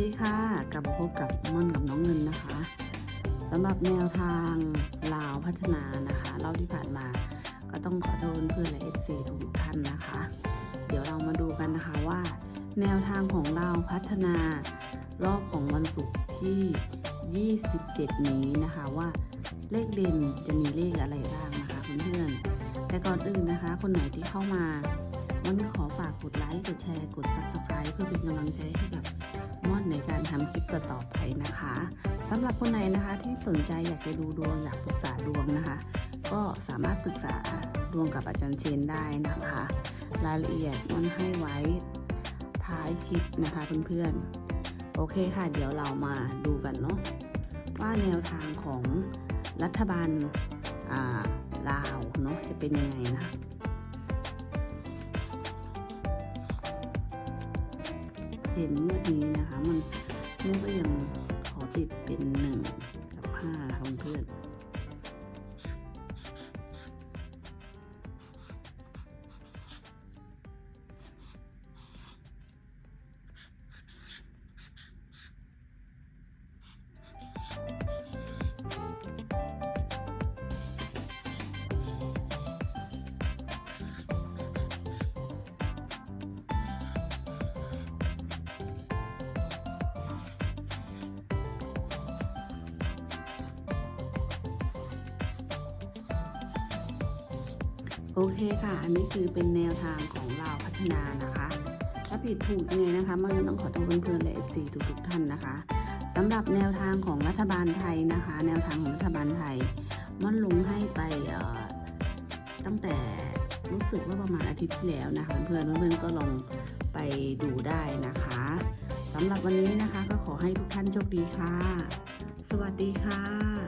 ดีค่ะกลับมาพบกับม่อนกับน้องเงินนะคะสำหรับแนวทางลาวพัฒนานะคะรอบที่ผ่านมา ก็ต้องขอโทษเพื่อนและเอฟซีทุกท่านนะคะ เดี๋ยวเรามาดูกันนะคะว่า แนวทางของลาวพัฒนารอบของวันศุกร์ที่ 27 นี้นะคะว่าเลขเด่นจะมีเลขอะไรบ้างนะคะเพื่อนๆแต่ก่อนอื่นนะคะ คนไหนที่เข้ามามันขอ กดไลค์ กดแชร์ กด subscribe เพื่อเป็นกำลังใจให้กับม่อนในการทำคลิปต่อๆไปนะคะสำหรับคนไหนนะคะที่สนใจอยากจะดูดวงอยากปรึกษาดวงนะคะ ก็สามารถปรึกษาดวงกับอาจารย์เชนได้นะคะ รายละเอียดม่อนให้ไว้ท้ายคลิปนะคะเพื่อนๆ โอเคค่ะ เดี๋ยวเรามาดูกันเนาะว่าแนวทางของรัฐบาลลาวเนาะจะเป็นยังไงนะคะ เด่นงวดนี้นะ โอเคค่ะ อันนี้คือเป็นแนวทางของเราพัฒนานะคะ ถ้าผิดถูกยังไงนะคะมันก็ต้องขอโทษเพื่อนๆและเอฟซีทุกๆท่านนะคะสำหรับแนวทางของรัฐบาลไทยนะคะ แนวทางของรัฐบาลไทยมันลงให้ไปตั้งแต่รู้สึกว่าประมาณอาทิตย์ที่แล้วนะคะเพื่อนๆเพื่อนก็ลองไปดูได้นะคะสำหรับวันนี้นะคะก็ขอให้ทุกท่านโชคดีค่ะ สวัสดีค่ะ